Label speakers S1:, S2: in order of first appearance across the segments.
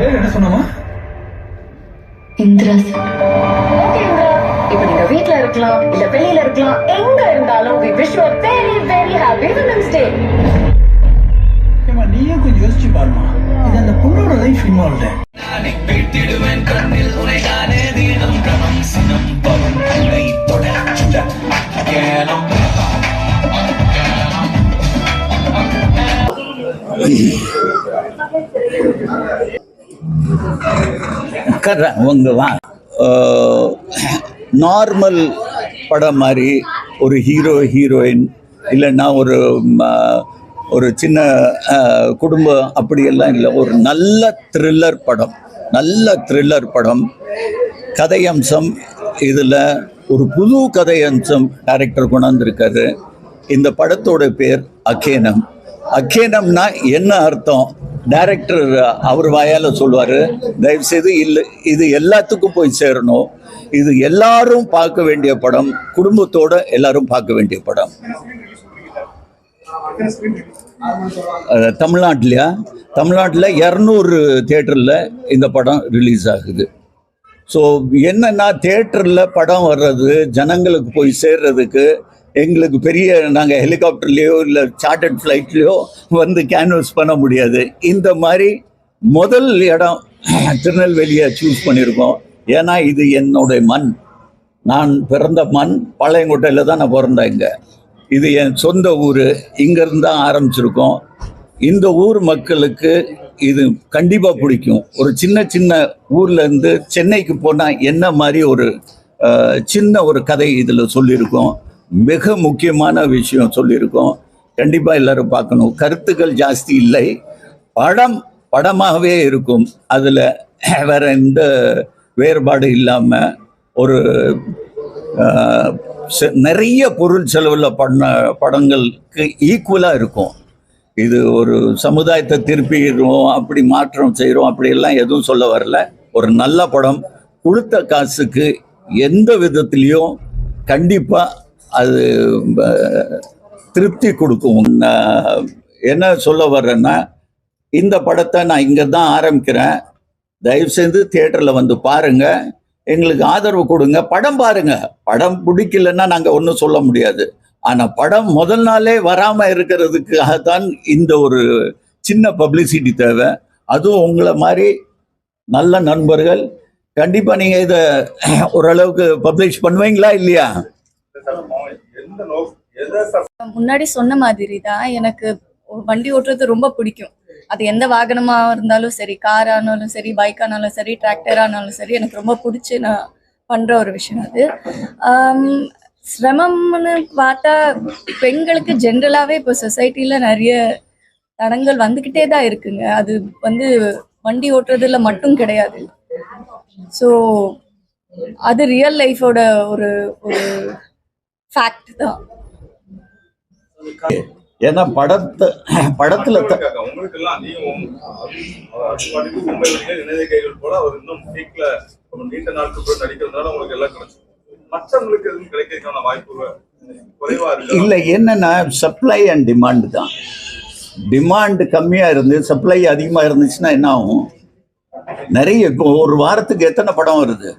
S1: பேர் என்ன சொன்னமா?
S2: இந்திரா சார்.
S3: ஓகேங்க இப்போ நீங்க வீட்ல இருக்கலாம் இல்ல வெளியில இருக்கலாம் எங்க இருந்தாலும் happy women's day.
S1: ஏமா நீயே கொஞ்சம் யோசிச்சு பாருமா இது அந்த பொண்ணோட லைஃப் இன்வால்வ்டு
S4: அவங்க வா. நார்மல் படம் மாதிரி ஒரு ஹீரோ ஹீரோயின் இல்லைன்னா ஒரு ஒரு சின்ன குடும்பம் அப்படியெல்லாம் இல்லை. ஒரு நல்ல த்ரில்லர் படம். நல்ல த்ரில்லர் படம். கதையம்சம் இதில் ஒரு புது கதையம்சம் டைரக்டர் கொண்டாந்துருக்காரு. இந்த படத்தோட பேர் அக்கேனம் அக்கேனம்னா என்ன அர்த்தம்? டைரக்டர் அவர் வாயால் சொல்லுவார் தயவுசெய்து இல்லை இது எல்லாத்துக்கும் போய் சேரணும். இது எல்லாரும் பார்க்க வேண்டிய படம் குடும்பத்தோட எல்லாரும் பார்க்க வேண்டிய படம். தமிழ்நாட்டிலையா? தமிழ்நாட்டில் இரநூறு தேட்டரில் இந்த படம் ரிலீஸ் ஆகுது. ஸோ என்னன்னா தேட்டரில் படம் வர்றது ஜனங்களுக்கு போய் சேர்றதுக்கு எங்களுக்கு பெரிய நாங்கள் ஹெலிகாப்டர்லேயோ இல்லை சார்ட்டர்ட் ஃப்ளைட்லேயோ வந்து கேன்வஸ் பண்ண முடியாது. இந்த மாதிரி முதல் இடம் திருநெல்வேலியை சூஸ் பண்ணியிருக்கோம். ஏன்னா இது என்னுடைய மண். நான் பிறந்த மண் பாளையங்கோட்டையில் தான் நான் பிறந்தேன் இங்கே. இது என் சொந்த ஊர். இங்கேருந்து தான் ஆரம்பிச்சிருக்கோம். இந்த ஊர் மக்களுக்கு இது கண்டிப்பாக பிடிக்கும். ஒரு சின்ன சின்ன ஊர்லேருந்து சென்னைக்கு போனால் என்ன மாதிரி ஒரு சின்ன ஒரு கதை இதில் சொல்லியிருக்கோம். மிக முக்கியமான விஷயம் சொல்லியிருக்கோம். கண்டிப்பாக எல்லாரும் பார்க்கணும். கருத்துக்கள் ஜாஸ்தி இல்லை. படம் படமாகவே இருக்கும். அதில் வேற எந்த வேறுபாடு இல்லாமல் ஒரு செ- நிறைய பொருள் செலவில் பண்ண படங்களுக்கு ஈக்குவலாக இருக்கும். இது ஒரு சமுதாயத்தை திருப்பிடுவோம் அப்படி மாற்றம் செய்கிறோம் அப்படியெல்லாம் எதுவும் சொல்ல வரல. ஒரு நல்ல படம் கொடுத்த காசுக்கு எந்த விதத்துலேயும் கண்டிப்பாக அது திருப்தி கொடுக்கும். நான் என்ன சொல்ல வர்றேன்னா இந்த படத்தை நான் இங்கே தான் ஆரம்பிக்கிறேன். தயவு செய்து தியேட்டரில் வந்து பாருங்க. எங்களுக்கு ஆதரவு கொடுங்க. படம் பாருங்க. படம் பிடிக்கலன்னா நாங்கள் ஒன்றும் சொல்ல முடியாது. ஆனால் படம் முதல் நாளே வராமல் இருக்கிறதுக்காக தான் இந்த ஒரு சின்ன பப்ளிசிட்டி தேவை. அதுவும் உங்களை மாதிரி நல்ல நண்பர்கள். கண்டிப்பாக நீங்கள் இதை ஓரளவுக்கு பப்ளிஷ் பண்ணுவீங்களா இல்லையா?
S5: முன்னாடி சொன்ன மாதிரி தான் எனக்கு வண்டி ஓட்டுறது ரொம்ப பிடிக்கும். அது எந்த வாகனமாக இருந்தாலும் சரி கார் ஆனாலும் சரி பைக் ஆனாலும் சரி டிராக்டர் ஆனாலும் சரி எனக்கு ரொம்ப பிடிச்சி நான் பண்ணுற ஒரு விஷயம் அது. சிரமம்னு பார்த்தா பெண்களுக்கு ஜென்ரலாகவே இப்போ சொசைட்டியில் நிறைய தடங்கள் வந்துக்கிட்டே தான் இருக்குங்க. அது வந்து வண்டி ஓட்டுறதுல மட்டும் கிடையாது. ஸோ அது ரியல் லைஃபோட ஒரு ஒரு ஃபேக்ட் தான்.
S4: ஏன்னா படத்தை படத்தில் இல்லை என்னன்னா சப்ளை அண்ட் டிமாண்ட் தான். டிமாண்ட் கம்மியாக இருந்து சப்ளை அதிகமாக இருந்துச்சுன்னா என்ன ஆகும்? நிறைய இப்போ ஒரு வாரத்துக்கு எத்தனை படம் வருது?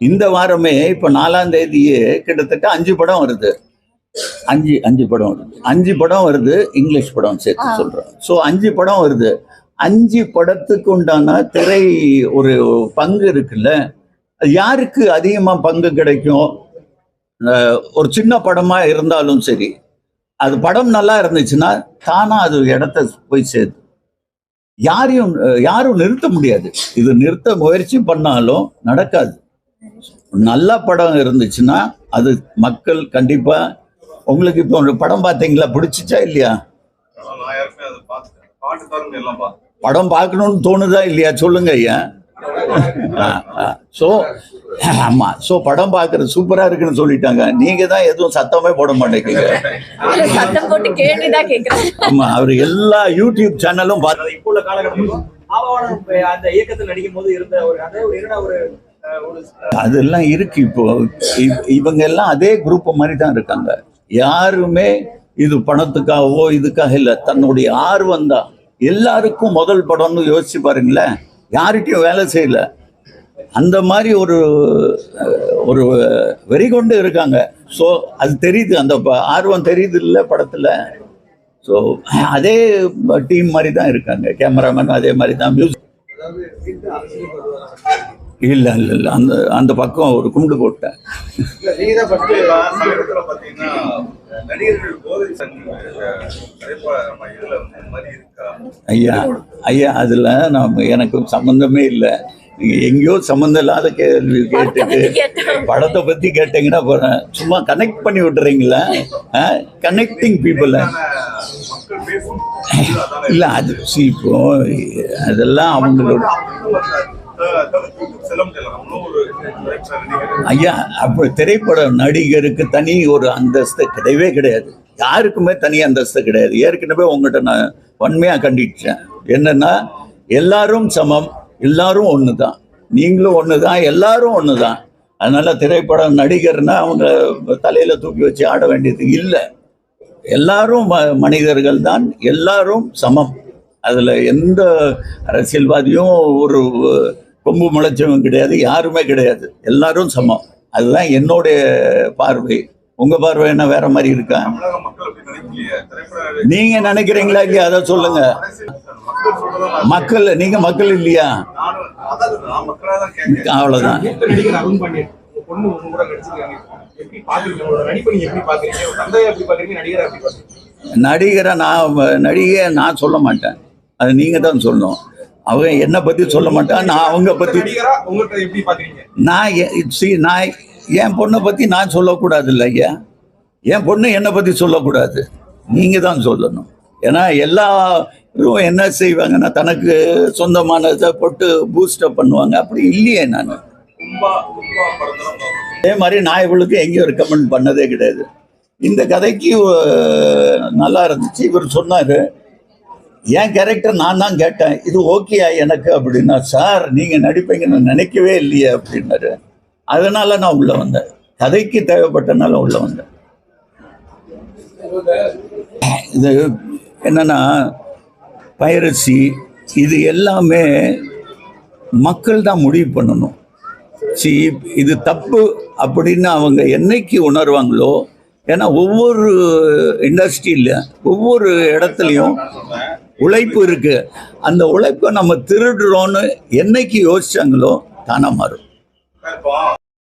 S4: இந்த வாரமே இப்போ நாலாம் தேதியே கிட்டத்தட்ட அஞ்சு படம் வருது. அஞ்சு அஞ்சு படம் வருது. அஞ்சு படம் வருது இங்கிலீஷ் படம் சேர்த்து
S5: ஆ.
S4: சொல்கிறேன் ஸோ அஞ்சு படம் வருது. அஞ்சு படத்துக்கு உண்டான திரை ஒரு பங்கு இருக்குல்ல? யாருக்கு அதிகமாக பங்கு கிடைக்கும்? ஒரு சின்ன படமாக இருந்தாலும் சரி. அது படம் நல்லா இருந்துச்சுன்னா தானாக அது இடத்த போய் சேருது யாரையும் யாரும் நிறுத்த முடியாது. இது நிறுத்த முயற்சி பண்ணாலும் நடக்காது. நல்ல படம் இருந்துச்சுன்னா அது மக்கள் கண்டிப்பா உங்களுக்கு இப்போ ஒரு படம் பார்த்தீங்களா பிடிச்சிச்சா இல்லையா? படம் பார்க்கணும்னு தோணுதா இல்லையா? சொல்லுங்க ஐயா. ஸோ ஆமா. ஸோ படம் பார்க்கறது சூப்பரா இருக்குன்னு சொல்லிட்டாங்க. நீங்க தான் எதுவும் சத்தமே போட மாட்டேங்குங்க
S5: இல்ல, சத்தம் போட்டு கேட்டுதான்
S4: ஆமா அவர் எல்லா யூடியூப் சேனலும் பார்த்து
S6: இப்போ உள்ள காலகட்டத்திலும் அந்த இயக்கத்தில் நடிக்கும் போது இருந்த ஒரு அதே ஒரு என்னடா ஒரு
S4: அதெல்லாம் இருக்கு இப்போ. இவங்க எல்லாம் அதே குரூப் மாதிரி தான் இருக்காங்க. யாருமே இது பணத்துக்காகவோ இதுக்காக இல்லை. தன்னுடைய ஆர்வம் தான். எல்லாருக்கும் முதல் படம்னு யோசிச்சு பாருங்களேன். யார்கிட்டயும் வேலை செய்யல. அந்த மாதிரி ஒரு ஒரு வெறி கொண்டு இருக்காங்க. ஸோ அது தெரியுது. அந்த ஆர்வம் தெரியுது இல்லை படத்தில். ஸோ அதே டீம் மாதிரி தான் இருக்காங்க. கேமராமேன் அதே மாதிரி தான். மியூசிக் இல்லை இல்லை இல்லை. அந்த அந்த பக்கம் ஒரு கும்பிடு போட்டேன் ஐயா ஐயா அதில் நான் எனக்கு சம்மந்தமே இல்லை. நீங்கள் எங்கேயோ சம்மந்தம் இல்லாத கேள்வி கேட்டுட்டு. படத்தை பற்றி கேட்டிங்கன்னா போகிறேன் சும்மா கனெக்ட் பண்ணி விட்டுறீங்களா? Connecting people. இல்லை அது இப்போ அதெல்லாம் அவங்களோட ஐயா அப்போ திரைப்பட நடிகருக்கு தனி ஒரு அந்தஸ்து கிடையவே கிடையாது. யாருக்குமே தனி அந்தஸ்து கிடையாது. ஏற்கனவே உங்கள்கிட்ட நான் வன்மையாக கண்டிச்சேன். என்னன்னா எல்லாரும் சமம் எல்லாரும் ஒன்று தான் நீங்களும் ஒன்று தான் எல்லாரும் ஒன்று தான் அதனால திரைப்பட நடிகர்னா அவங்க தலையில தூக்கி வச்சு ஆட வேண்டியது இல்லை. எல்லாரும் ம- மனிதர்கள் தான் எல்லாரும் சமம். அதில் எந்த அரசியல்வாதியும் ஒரு கொம்பு முளைச்சவங்க கிடையாது யாருமே கிடையாது. எல்லாரும் சமம். அதுதான் என்னுடைய பார்வை. உங்க பார்வை என்ன வேற மாதிரி இருக்கா? நீங்க நினைக்கிறீங்களா இல்லையா? அதை சொல்லுங்க.
S7: மக்கள்
S4: நீங்க மக்கள் இல்லையா? அவ்வளவுதான்.
S6: நடிகரை
S4: நான் நடிகை நான் சொல்ல மாட்டேன். அது நீங்க தான் சொல்லணும். அவங்க என்னை பத்தி சொல்ல மாட்டான் நான் அவங்க
S6: பாக்குறீங்க?
S4: நான் நான் என் பொண்ணை பற்றி நான் சொல்லக்கூடாது இல்லை ஐயா. என் பொண்ணு என்னை பற்றி சொல்லக்கூடாது. நீங்கள் தான் சொல்லணும். ஏன்னா எல்லாரும் என்ன செய்வாங்கன்னா தனக்கு சொந்தமானதை போட்டு பூஸ்டப் பண்ணுவாங்க. அப்படி இல்லையே நான். அதே மாதிரி நான் இவளுக்கு எங்கேயும் ரெக்கமெண்ட் பண்ணதே கிடையாது. இந்த கதைக்கு நல்லா இருந்துச்சு. இவர் சொன்னார் என் கேரக்டர் நான் தான் கேட்டேன். இது ஓகேயா எனக்கு அப்படின்னா சார் நீங்கள் நடிப்பீங்கன்னு நினைக்கவே இல்லையே அப்படின்னாரு. அதனால நான் உள்ள வந்தேன். கதைக்கு தேவைப்பட்டனால உள்ள வந்தேன். இது என்னன்னா பைரசி இது எல்லாமே மக்கள் தான் முடிவு பண்ணணும். சி இது தப்பு அப்படின்னு அவங்க என்னைக்கு உணர்வாங்களோ ஏன்னா ஒவ்வொரு இண்டஸ்ட்ரியில் ஒவ்வொரு இடத்துலையும் உழைப்பு இருக்கு. அந்த உழைப்பை நம்ம திருடுறோன்னு என்னைக்கு யோசிச்சாங்களோ தானே மாறும்.